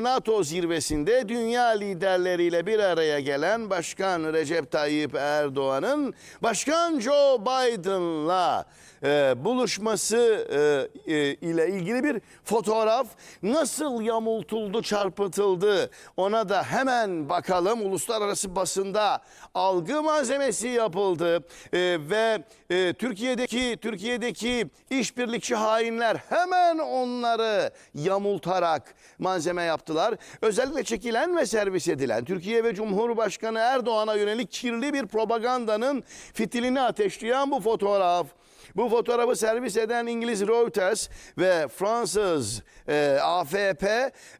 NATO zirvesinde dünya liderleriyle bir araya gelen Başkan Recep Tayyip Erdoğan'ın Başkan Joe Biden'la e, buluşması e, e, ile ilgili bir fotoğraf nasıl yamultuldu, çarpıtıldı ona da hemen bakalım. Uluslararası basında algı malzemesi yapıldı E, ve e, Türkiye'deki Türkiye'deki işbirlikçi hainler hemen onları yamultarak malzeme yaptılar. Özellikle çekilen ve servis edilen Türkiye ve Cumhurbaşkanı Erdoğan'a yönelik kirli bir propagandanın fitilini ateşleyen bu fotoğraf. Bu fotoğrafı servis eden İngiliz Reuters ve Fransız e, AFP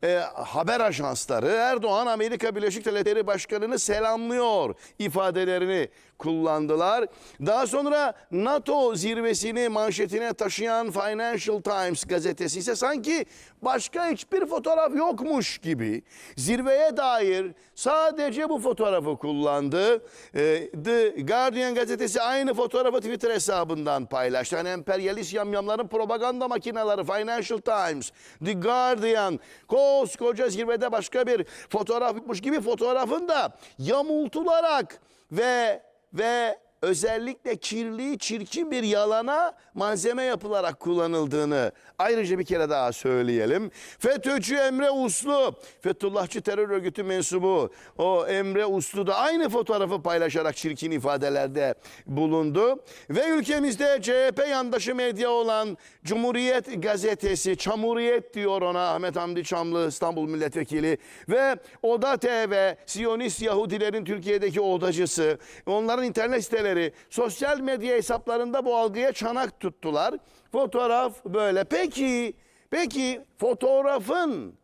e, haber ajansları Erdoğan Amerika Birleşik Devletleri Başkanı'nı selamlıyor ifadelerini kullandılar. Daha sonra NATO zirvesini manşetine taşıyan Financial Times gazetesi ise sanki başka hiçbir fotoğraf yokmuş gibi zirveye dair sadece bu fotoğrafı kullandı. E, The Guardian gazetesi aynı fotoğrafı Twitter hesabından paylaştı. Hani emperyalist yamyamların propaganda makineleri Financial Times, The Guardian koskoca zirvede başka bir fotoğrafmış gibi fotoğrafın da yamultularak ve ve özellikle kirli, çirkin bir yalana malzeme yapılarak kullanıldığını ayrıca bir kere daha söyleyelim. FETÖ'cü Emre Uslu, Fethullahçı terör örgütü mensubu o Emre Uslu da aynı fotoğrafı paylaşarak çirkin ifadelerde bulundu. Ve ülkemizde CHP yandaşı medya olan Cumhuriyet Gazetesi, Çamuriyet diyor ona Ahmet Hamdi Çamlı İstanbul Milletvekili ve Oda TV, Siyonist Yahudilerin Türkiye'deki odacısı, onların internet siteleri, sosyal medya hesaplarında bu algıya çanak tuttular. Fotoğraf böyle. Peki, peki fotoğrafın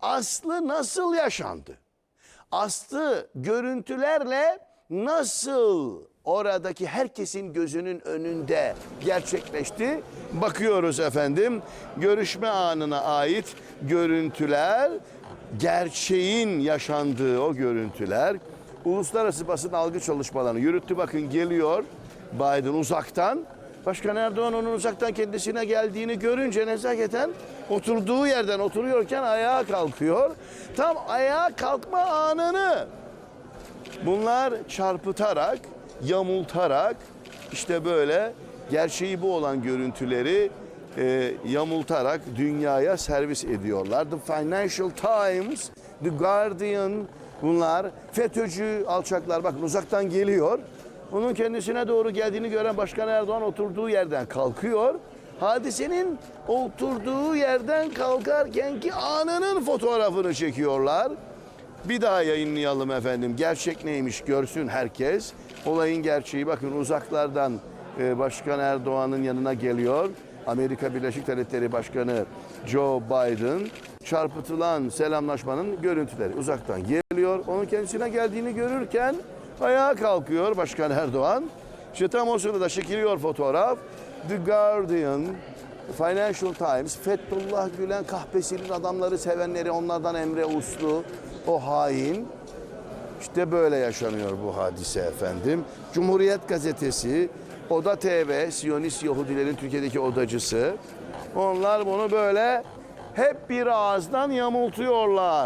aslı nasıl yaşandı? Aslı görüntülerle nasıl oradaki herkesin gözünün önünde gerçekleşti? Bakıyoruz efendim. Görüşme anına ait görüntüler, gerçeğin yaşandığı o görüntüler. Uluslararası basın algı çalışmalarını yürüttü. Bakın geliyor Biden uzaktan. Başkan Erdoğan onun uzaktan kendisine geldiğini görünce nezaketen oturduğu yerden oturuyorken ayağa kalkıyor. Tam ayağa kalkma anını Bunlar çarpıtarak, yamultarak işte böyle gerçeği bu olan görüntüleri e, yamultarak dünyaya servis ediyorlar. The Financial Times, The Guardian bunlar FETÖ'cü alçaklar bakın uzaktan geliyor. Onun kendisine doğru geldiğini gören Başkan Erdoğan oturduğu yerden kalkıyor. Hadisenin oturduğu yerden kalkarkenki anının fotoğrafını çekiyorlar. Bir daha yayınlayalım efendim. Gerçek neymiş görsün herkes. Olayın gerçeği bakın uzaklardan e, Başkan Erdoğan'ın yanına geliyor. Amerika Birleşik Devletleri Başkanı Joe Biden çarpıtılan selamlaşmanın görüntüleri uzaktan geliyor. Onun kendisine geldiğini görürken ayağa kalkıyor Başkan Erdoğan. İşte tam o sırada çekiliyor fotoğraf. The Guardian, Financial Times, Fethullah Gülen kahpesinin adamları sevenleri onlardan Emre Uslu, o hain. İşte böyle yaşanıyor bu hadise efendim. Cumhuriyet Gazetesi, Oda TV, Siyonist Yahudilerin Türkiye'deki odacısı. Onlar bunu böyle hep bir ağızdan yamultuyorlar.